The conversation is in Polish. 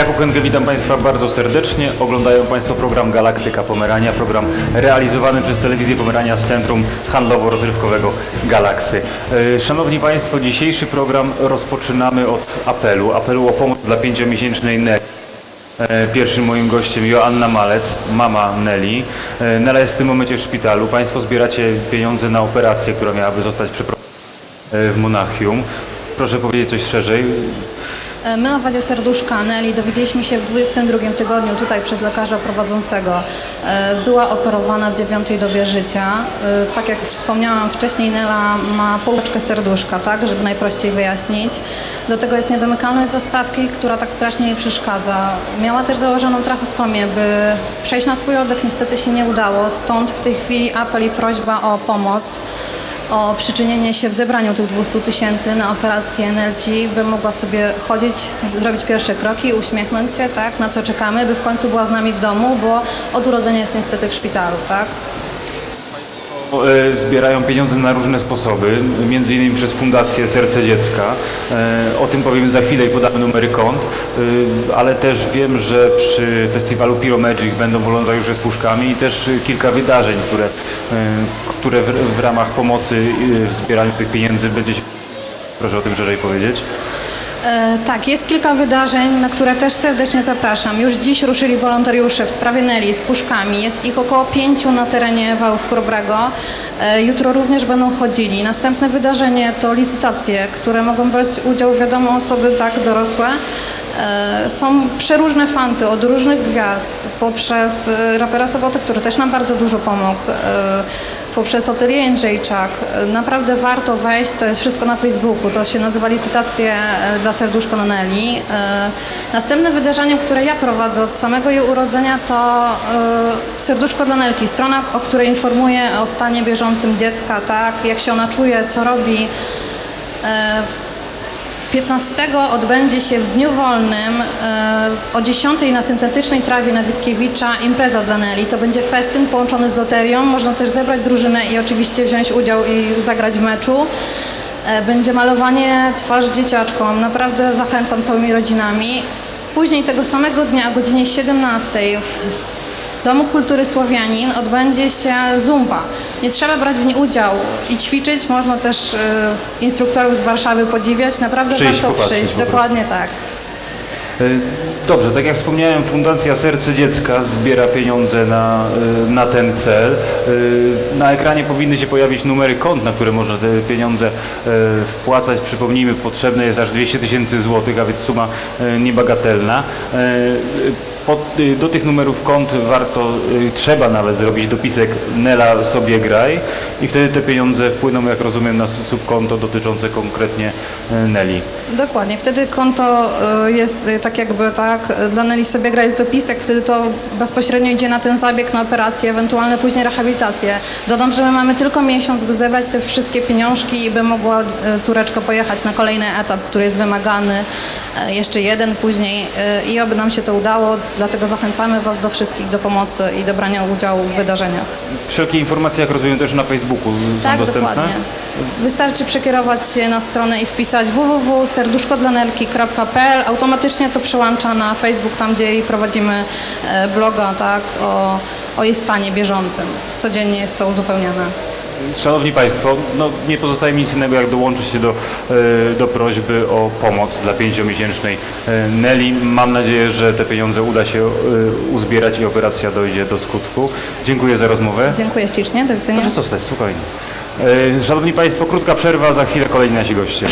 Jakub Henke, witam Państwa bardzo serdecznie. Oglądają Państwo program Galaktyka Pomerania, program realizowany przez Telewizję Pomerania z Centrum Handlowo-Rozrywkowego Galaksy. E, Szanowni Państwo, dzisiejszy program rozpoczynamy od apelu, apelu o pomoc dla pięciomiesięcznej Nelly. E, Pierwszym moim gościem Joanna Malec, mama Nelly. E, Nela jest w tym momencie w szpitalu. Państwo zbieracie pieniądze na operację, która miałaby zostać przeprowadzona w Monachium. Proszę powiedzieć coś szerzej. E, My wadzie serduszka Neli dowiedzieliśmy się w 22 tygodniu tutaj przez lekarza prowadzącego. E, Była operowana w dziewiątej dobie życia. E, Tak jak wspomniałam wcześniej, Nela ma półeczkę serduszka, tak, żeby najprościej wyjaśnić. Do tego jest niedomykalność zastawki, która tak strasznie jej przeszkadza. Miała też założoną trachostomię, by przejść na swój oddech. Niestety się nie udało, stąd w tej chwili apel i prośba o pomoc o przyczynienie się w zebraniu tych 200 tysięcy na operację Nelci, by mogła sobie chodzić, zrobić pierwsze kroki, uśmiechnąć się, tak, na co czekamy, by w końcu była z nami w domu, bo od urodzenia jest niestety w szpitalu, tak. E, Zbierają pieniądze na różne sposoby, między innymi przez Fundację Serce Dziecka. E, O tym powiem za chwilę i podamy numery kont, E, ale też wiem, że przy festiwalu Pyro Magic będą wolontariusze z puszkami i też kilka wydarzeń, które, które w, ramach pomocy w zbieraniu tych pieniędzy będzie się... Proszę o tym szerzej powiedzieć. E, tak, jest kilka wydarzeń, na które też serdecznie zapraszam. Już dziś ruszyli wolontariusze w sprawie Nelly z puszkami. Jest ich około pięciu na terenie Wałów Chrobrego. E, jutro również będą chodzili. Następne wydarzenie to licytacje, które mogą brać udział, wiadomo, osoby tak dorosłe. E, Są przeróżne fanty od różnych gwiazd, poprzez rapera Soboty, który też nam bardzo dużo pomógł, poprzez Atelier Jędrzejczak. Naprawdę warto wejść, to jest wszystko na Facebooku, to się nazywa licytacje e, dla serduszko Noneli. E, Następne wydarzenie, które ja prowadzę od samego jej urodzenia to e, Serduszko dla Nelki, strona, o której informuję o stanie bieżącym dziecka, tak, jak się ona czuje, co robi. E, 15 odbędzie się w dniu wolnym e, o 10 na syntetycznej trawie na Witkiewicza impreza dla Neli. To będzie festyn połączony z loterią. Można też zebrać drużynę i oczywiście wziąć udział i zagrać w meczu. E, Będzie malowanie twarzy dzieciaczkom. Naprawdę zachęcam całymi rodzinami. Później tego samego dnia o godzinie 17 w Domu Kultury Słowianin odbędzie się zumba. Nie trzeba brać w niej udziału i ćwiczyć, można też y, instruktorów z Warszawy podziwiać. Naprawdę Przyjść, warto popatrzeć przyjść, po prostu. dokładnie tak. E, Dobrze, tak jak wspomniałem, Fundacja Serce Dziecka zbiera pieniądze na, e, na ten cel. E, Na ekranie powinny się pojawić numery kont, na które można te pieniądze wpłacać. Przypomnijmy, potrzebne jest aż 200 tysięcy złotych, a więc suma niebagatelna. Pod, e, do tych numerów kont warto, e, trzeba nawet zrobić dopisek Nela sobie graj i wtedy te pieniądze wpłyną, jak rozumiem, na subkonto dotyczące konkretnie e, Neli. Dokładnie. Wtedy konto y, jest y, tak jakby tak, y, dla Neli sobie gra jest dopisek, wtedy to bezpośrednio idzie na ten zabieg, na operację, ewentualne później rehabilitację. Dodam, że my mamy tylko miesiąc, by zebrać te wszystkie pieniążki i by mogła y, córeczka pojechać na kolejny etap, który jest wymagany, y, jeszcze jeden później y, i oby nam się to udało, dlatego zachęcamy Was do wszystkich do pomocy i do brania udziału w wydarzeniach. Wszelkie informacje, jak rozumiem, też na Facebooku są Tak, dostępne? dokładnie. Wystarczy przekierować się na stronę i wpisać www.serduszkodlanelki.pl. Automatycznie to przełącza na Facebook, tam gdzie prowadzimy e, bloga, tak, o, o jej stanie bieżącym. Codziennie jest to uzupełniane. Szanowni Państwo, no nie pozostaje mi nic innego, jak dołączyć się do, e, do prośby o pomoc dla pięciomiesięcznej e, Nelly. Mam nadzieję, że te pieniądze uda się e, uzbierać i operacja dojdzie do skutku. Dziękuję za rozmowę. Dziękuję ślicznie, do widzenia. Proszę zostać, spokojnie. Szanowni Państwo, krótka przerwa, za chwilę kolejni nasi goście.